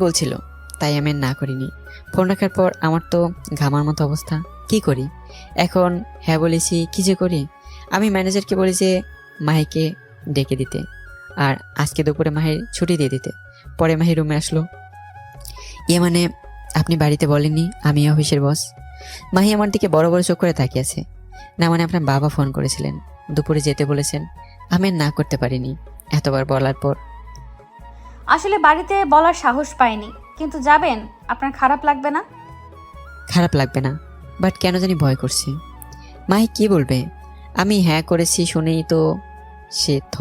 বলছিল, তাই আমি না করিনি। ফোন রাখার পর আমার তো ঘামার মতো অবস্থা। কি করি? এখন হ্যাঁ বলেছি, কি যে করি? আমি ম্যানেজারকে বলি যে, মাহিকে ডেকে দিতে আর আজকে দুপুরে মাহির ছুটি দিয়ে দিতে। পরে মাহি রুমে আসলো। ইয়ে মানে আপনি বাড়িতে বলেননি? আমি অফিসের বস। মাহি আমার দিকে বড় বড় চোখ করে তাকিয়ে আছে। না মানে আপনার বাবা ফোন করেছিলেন। দুপুরে যেতে বলেছেন। আমি না করতে পারিনি। এতবার বলার পর আসলে বাড়িতে বলার সাহস পাইনি। কিন্তু যাবেন, আপনার খারাপ লাগবে না? খারাপ লাগবে না, বাট কেন জানি ভয় করছি। মাহি কি বলবে? আমি হ্যাঁ করেছি শুনেই তো সে থ।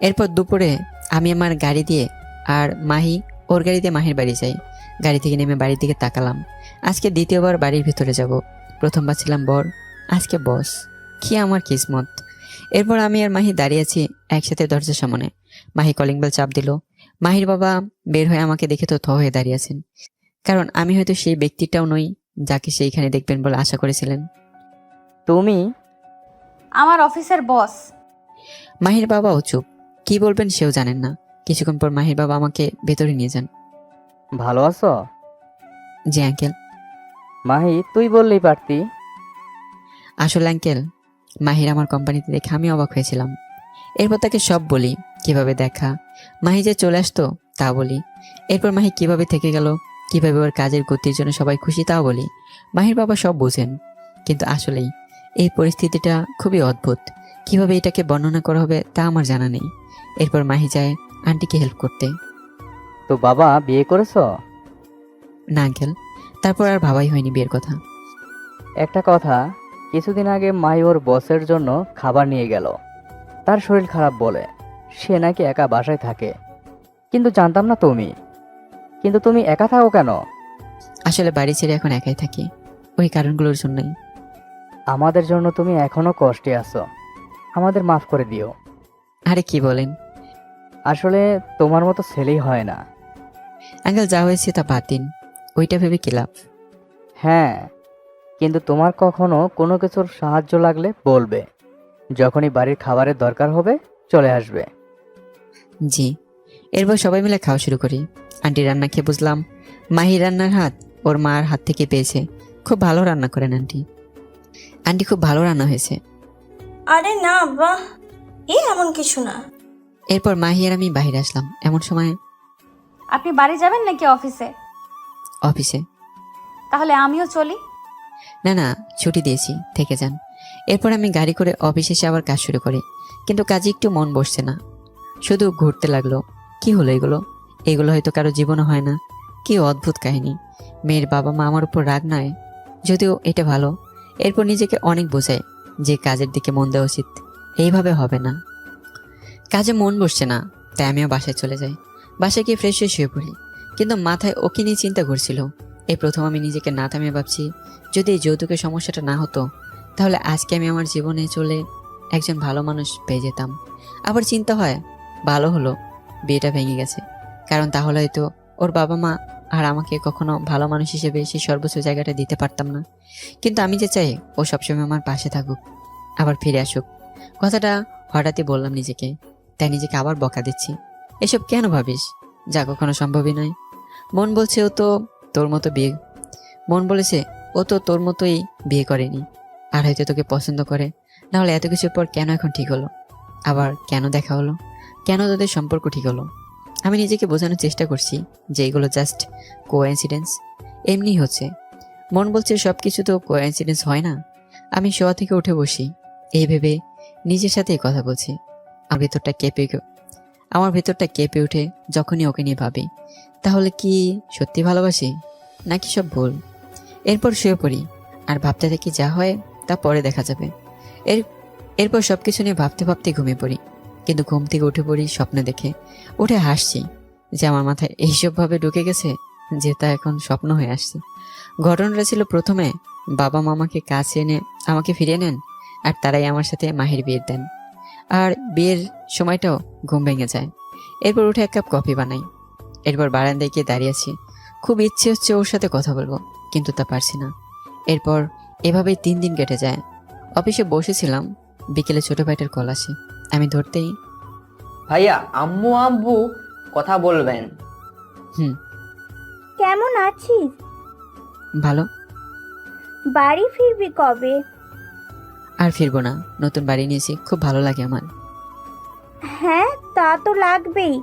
এরপর দুপুরে আমি আমার গাড়ি দিয়ে আর মাহি ওর গাড়ি দিয়ে মাহির বাড়ি যাই। গাড়ি থেকে নেমে বাড়ির দিকে তাকালাম। আজকে দ্বিতীয়বার বাড়ির ভিতরে যাব। প্রথমবার ছিলাম বর, আজকে বস। কি আমার কিসমত। এরপর আমি আর মাহি দাঁড়িয়ে আছি একসাথে দরজার সামনে। মাহি কলিং বেল চাপ দিল। মাহির বাবা বের হয়ে আমাকে দেখে তো থ হয়ে দাঁড়িয়েছেন কারণ আমি হয়তো সেই ব্যক্তিটাও নই যাকে সেইখানে দেখবেন বলে আশা করেছিলেন। তুমি? আমার অফিসের বস। মাহির বাবাও চুপ। কি বলবেন সেও জানেন না। কিছুক্ষণ পর মাহির বাবা আমাকে ভেতরে নিয়ে যান। ভালো আছো? জি আঙ্কেল মাহি তুই বললেই পারতি। আসলে আঙ্কেল মাহির আমার কোম্পানিতে দেখে আমি অবাক হয়েছিলাম। এরপর তাকে সব বলি। কীভাবে দেখা? মাহি যে চলে আসতো তা বলি। এরপর মাহি কীভাবে থেকে গেল কীভাবে ওর কাজের গতির জন্য সবাই খুশি তাও বলি। মাহির বাবা সব বোঝেন কিন্তু আসলেই এই পরিস্থিতিটা খুবই অদ্ভুত। কীভাবে এটাকে বর্ণনা করা হবে তা আমার জানা নেই। এরপর মাহি যায় আন্টিকে হেল্প করতে। তো বাবা বিয়ে করেছ? না আঙ্কেল তারপর আর ভাবাই হয়নি বিয়ের কথা। একটা কথা কিছুদিন আগে মাই ওর বসের জন্য খাবার নিয়ে গেল। তার শরীর খারাপ বলে। সে নাকি একা বাসায় থাকে। কিন্তু জানতাম না তুমি। কিন্তু তুমি একা থাকো কেন? আসলে বাড়ি ছেড়ে এখন একাই থাকি। ওই কারণগুলোর জন্যই। আমাদের জন্য তুমি এখনও কষ্টে আছো। আমাদের মাফ করে দিও। আরে কি বলেন? আসলে তোমার মতো ছেলেই হয় না। আঙ্কেল যা হয়েছে তা বাদ দিন। ওইটা ভেবে কি লাভ? হ্যাঁ কিন্তু তোমার কখনো কোনো কিছুর সাহায্য লাগলে বলবে। যখনই বাড়ির খাবারের দরকার হবে চলে আসবে। জি। এরপর সবাই মিলে খাওয়া শুরু করি। আন্টি রান্না খেয়ে বুঝলাম মাহি রান্নার হাত ওর মার হাত থেকে পেয়েছে। খুব ভালো রান্না করেন আন্টি। আন্টি খুব ভালো রান্না হয়েছে। আরে না বাহ। এ এমন কিছু না। এরপর মাহি আর আমি বাইরে আসলাম। এমন সময় আপনি বাড়ি যাবেন নাকি অফিসে? অফিসে। তাহলে আমিও চলি। না না ছুটি দিয়েছি থেকে যান। এরপর আমি গাড়ি করে অফিসে এসে আবার কাজ শুরু করি। কিন্তু কাজে একটু মন বসছে না। শুধু ঘুরতে লাগল। কি হলো এগুলো? এগুলো হয়তো কারও জীবনে হয় না। কি অদ্ভুত কাহিনী। মেয়ের বাবা মা আমার উপর রাগ নয়? যদিও এটা ভালো। এরপর নিজেকে অনেক বোঝায় যে কাজের দিকে মন দেওয়া উচিত। এইভাবে হবে না। কাজে মন বসছে না, তাই আমিও বাসায় চলে যাই। বাসায় গিয়ে ফ্রেশ হয়ে শুয়ে পড়ি। কিন্তু মাথায় ওকে নিয়ে চিন্তা করছিল। এই প্রথম আমি নিজেকে না থামিয়ে ভাবছি, যদি এই যৌতুকের সমস্যাটা না হতো, তাহলে আজকে আমি আমার জীবনে চলে একজন ভালো মানুষ পেয়ে যেতাম। আবার চিন্তা হয় ভালো হলো, বিয়েটা ভেঙে গেছে। কারণ তাহলে হয়তো ওর বাবা মা আর আমাকে কখনো ভালো মানুষ হিসেবে সেই সর্বোচ্চ জায়গাটা দিতে পারতাম না। কিন্তু আমি যে চাই, ও সবসময় আমার পাশে থাকুক, আবার ফিরে আসুক। কথাটা হঠাৎই বললাম নিজেকে, তাই নিজেকে আবার বকা দিচ্ছি। এসব কেন ভাবিস? যা কখনো সম্ভবই নয়। মন বলছে ও তো তোর মতো বিয়ে, মন বলেছে ও তো তোর মতোই বিয়ে করেনি। আর হয়তো তোকে পছন্দ করে, নাহলে এত কিছুর পর কেন এখন ঠিক হলো? আবার কেন দেখা হলো? কেন তোদের সম্পর্ক ঠিক হলো? আমি নিজেকে বোঝানোর চেষ্টা করছি যে এগুলো জাস্ট কোইন্সিডেন্স এমনি হচ্ছে। মন বলছে সব কিছু তো কোইন্সিডেন্স হয় না। আমি শোয়া থেকে উঠে বসি। এই ভেবে নিজের সাথেই কথা বলছি। আমার ভেতরটা কেঁপে আমার ভেতরটা কেঁপে উঠে যখনই ওকে নিয়ে ভাবি। তাহলে কি সত্যি ভালোবাসি? নাকি সব ভুল? এরপর শুয়ে পড়ি। আর ভাবতে থাকি যা হয় তা পরে দেখা যাবে। এর এরপর সব কিছু নিয়ে ভাবতে ভাবতে ঘুমিয়ে পড়ি। কিন্তু ঘুম থেকে উঠে পড়ি স্বপ্ন দেখে। উঠে হাসছি যে আমার মাথায় এইসবভাবে ঢুকে গেছে যে তা এখন স্বপ্ন হয়ে আসছে। ঘটনাটা ছিল প্রথমে বাবা মামাকে কাছে এনে আমাকে ফিরিয়ে নেন আর তারাই আমার সাথে মাহির বিয়ে দেন। আর বিয়ের সময়টাও ঘুম ভেঙে যায়। এরপর উঠে এক কাপ কফি বানাই। এরপর বারান্দায় গিয়ে দাঁড়িয়ে আছি। খুব ইচ্ছে হচ্ছে ওর সাথে কথা বলব, কিন্তু তা পারছি না। এরপর এভাবেই তিন দিন কেটে যায়। অফিসে বসেছিলাম, বিকেলে ছোট ভাইটার কল আসে। আমি ধরতেই ভাইয়া আম্মু আব্বু কথা বলবেন। হুম। কেমন আছিস? ভালো। বাড়ি ফিরবি কবে? আর ফিরবো না। নতুন বাড়ি নিয়েছি। খুব ভালো লাগে আমার। হ্যাঁ তা তো লাগবেই।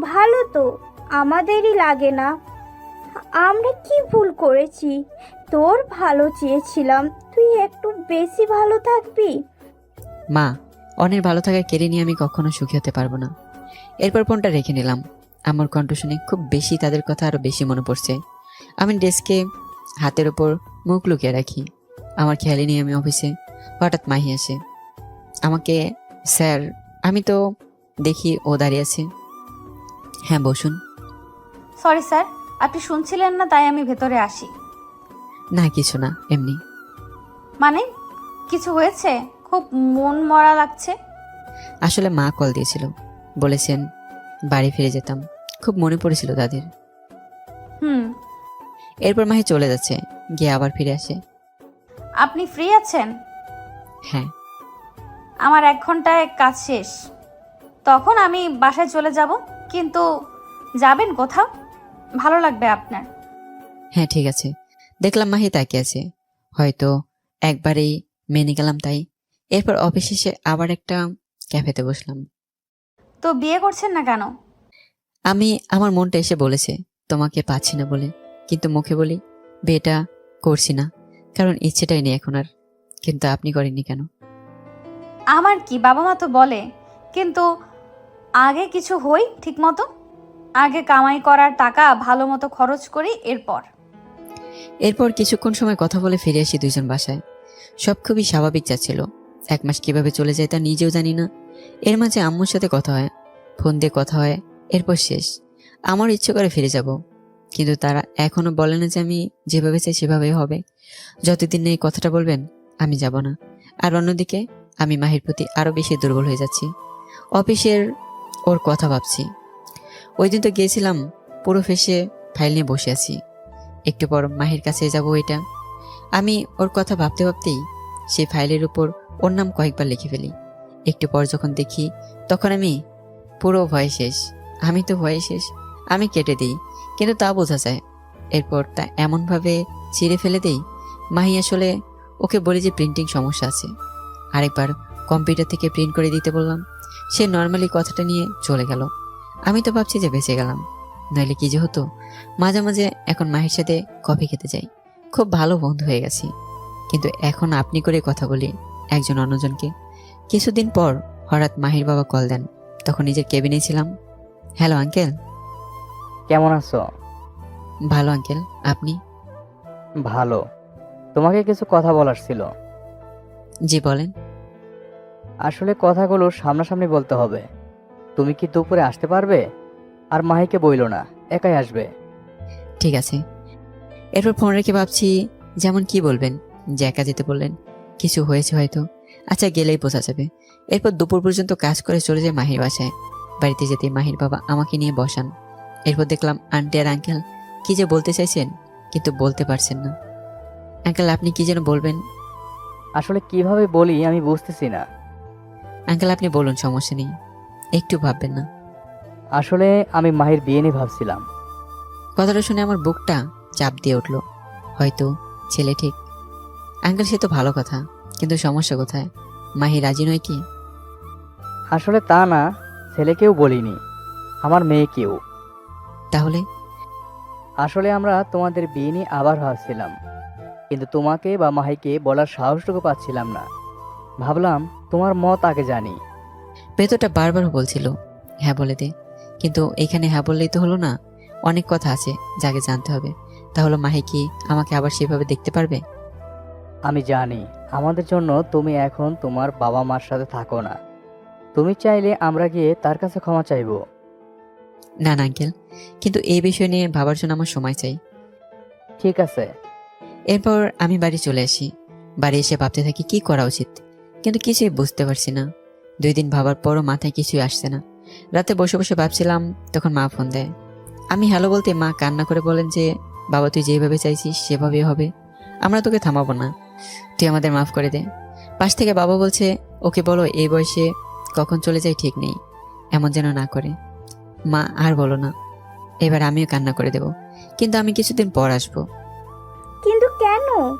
ভালো তো। আমাদেরই লাগে না। আমরা কি ভুল করেছি? তোর ভালো চেয়েছিলাম। তুই একটু বেশি ভালো থাকবি? মা অনেক ভালো থাকা কেড়ে নিয়ে আমি কখনো সুখী হতে পারব না। এরপর ফোনটা রেখে নিলাম। আমার কণ্ঠ শুনে খুব বেশি তাদের কথা আরও বেশি মনে পড়ছে। আমি ডেস্কে হাতের ওপর মুখ লুকিয়ে রাখি। আমার খেয়ালি নিয়ে আমি অফিসে। হঠাৎ মাহি আসে। আমাকে স্যার আমি তো দেখি ও দাঁড়িয়ে আছে। হ্যাঁ বসুন। সরি স্যার আপনি শুনছিলেন না তাই আমি ভেতরে আসি। না কিছু না এমনি। মানে কিছু হয়েছে? খুব মন মরা লাগছে। আসলে মা কল দিয়েছিল। বলেছেন বাড়ি ফিরে যেতাম। খুব মনে পড়েছিল তাদের। হুম। এরপর মাহি চলে যাচ্ছে গিয়ে আবার ফিরে আসে। আপনি ফ্রি আছেন? হ্যাঁ। আমার এক ঘন্টায় কাজ শেষ। তখন আমি বাসায় চলে যাব কিন্তু যাবেন কোথাও? ভালো লাগবে আপনার। হ্যাঁ ঠিক আছে। দেখলাম মাহি তাকিয়ে আছে। হয়তো একবারেই মেনে গেলাম তাই। এরপর অফিস শেষে আবার একটা ক্যাফেতে বসলাম। তো বিয়ে করছেন না কেন? আমি আমার মনটা এসে বলেছে তোমাকে পাচ্ছি না বলে। কিন্তু মুখে বলি বিয়েটা করছি না কারণ ইচ্ছেটাই নেই এখন আর। কিন্তু আপনি করেননি কেন? আমার কি বাবা মা তো বলে কিন্তু আগে কিছু হই ঠিক মতো আগে কামাই করার টাকা ভালো মতো খরচ করি এরপর? এরপর কিছুক্ষণ সময় কথা বলে ফিরে আসি দুইজন বাসায়। সব খুবই স্বাভাবিক যাচ্ছিল। এক মাস কীভাবে চলে যায় তা নিজেও জানি না। এর মাঝে আম্মুর সাথে কথা হয়, ফোন দিয়ে কথা হয়, এরপর শেষ। আমার ইচ্ছে করে ফিরে যাব, কিন্তু তারা এখনও বলে না যে আমি যেভাবে চাই সেভাবেই হবে। যতদিন এই কথাটা বলবেন, আমি যাব না। আর অন্যদিকে, আমি মাহির প্রতি আরও বেশি দুর্বল হয়ে যাচ্ছি। অফিসের ওর কথা ভাবছি। ওই দিন তো গিয়েছিলাম, পুরো ফেসে ফাইল নিয়ে বসে আছি। একটু পর মাহির কাছে যাব এটা। আমি ওর কথা ভাবতে ভাবতেই সেই ফাইলের উপর ওর নাম কয়েকবার লিখে ফেলি। একটু পর যখন দেখি, তখন আমি পুরো ভয় শেষ। আমি তো ভয়ে শেষ। আমি কেটে দিই, কিন্তু তা বোঝা যায়। এরপর তা এমনভাবে ছিঁড়ে ফেলে দেই, মাহি আসলে ওকে বলি যে প্রিন্টিং সমস্যা আছে। আরেকবার কম্পিউটার থেকে প্রিন্ট করে দিতে বললাম। সে নর্মালি কথাটা নিয়ে চলে গেল। আমি তো ভাবছি যে বেঁচে গেলাম। নইলে কি যে হতো? মাঝে মাঝে এখন মাহির সাথে কফি খেতে যাই। খুব ভালো বন্ধু হয়ে গেছি। কিন্তু এখন আপনি করে কথা বলি একজন অন্যজনকে। কিছুদিন পর হঠাৎ মাহির বাবা কল দেন। তখন নিজের কেবিনে ছিলাম। Hello uncle. কেমন আছো? ভালো আঙ্কেল। আপনি? ভালো। তোমাকে কিছু কথা বলার ছিল। জি বলেন। আসলে কথাগুলো সামনাসামনি বলতে হবে। তুমি কি দুপুরে আসতে পারবে? আর মাহিকে বইলো না একাই আসবে। ঠিক আছে। এরপর ফোন রেখে ভাবছি যেমন কি বলবেন? যে একা যেতে বললেন। কিছু হয়েছে হয়তো। আচ্ছা গেলেই বোঝা যাবে। এরপর দুপুর পর্যন্ত কাজ করে চলে যায় মাহির বাসায়। বাড়িতে যেতে মাহির বাবা আমাকে নিয়ে বসান। এরপর দেখলাম আন্টি আর আঙ্কেল কি যে বলতে চাইছেন কিন্তু বলতে পারছেন না। আঙ্কেল আপনি কি যেন বলবেন? আসলে কীভাবে বলি আমি বুঝতেছি না। আঙ্কেল আপনি বলুন সমস্যা নেই। একটু ভাববেন না। আসলে আমি মাহির বিয়ে নিয়ে ভাবছিলাম। কথাটা শুনে আমার বুকটা চাপ দিয়ে উঠল। হয়তো ছেলে ঠিক। আঙ্কেল সে তো ভালো কথা কিন্তু সমস্যা কোথায়? মাহি রাজি নয় কি? আসলে তা না ছেলেকেও বলিনি আমার মেয়েকেও তাহলে? আসলে আমরা তোমাদের বিয়ে নিয়ে আবার ভাবছিলাম কিন্তু তোমাকে বা মাহিকে বলার সাহসটুকু পাচ্ছিলাম না। ভাবলাম তোমার মত আগে জানি। ভেতরটা বারবার বলছিল হ্যাঁ বলে দে। কিন্তু এখানে হ্যাঁ বললেই তো হলো না। অনেক কথা আছে যাকে জানতে হবে। তাহলে মাহি কি আমাকে আবার সেভাবে দেখতে পারবে? আমি জানি আমাদের জন্য তুমি এখন তোমার বাবা মার সাথে থাকো না। তুমি চাইলে আমরা গিয়ে তার কাছে ক্ষমা চাইব। না না আঙ্কেল। কিন্তু এই বিষয় নিয়ে ভাবার জন্য আমার সময় চাই। ঠিক আছে। এরপর আমি বাড়ি চলে আসি। বাড়ি এসে ভাবতে থাকি কি করা উচিত? কিন্তু কিছুই বুঝতে পারছি না। দুই দিন ভাবার পরও মাথায় কিছুই আসছে না। রাতে বসে বসে ভাবছিলাম তখন মা ফোন দেয়। আমি হ্যালো বলতে মা কান্না করে বলেন যে বাবা তুই যেভাবে চাইছিস সেভাবেই হবে। আমরা তোকে থামাবো না। তুই আমাদের মাফ করে দে। পাশ থেকে বাবা বলছে, ওকে বলো, এই বয়সে কখন চলে যায় ঠিক নেই। এমন যেন না করে। মা, আর বলো না। এবার আমিও কান্না করে দেব। কিন্তু আমি কিছুদিন পর আসব। কিন্তু কেন?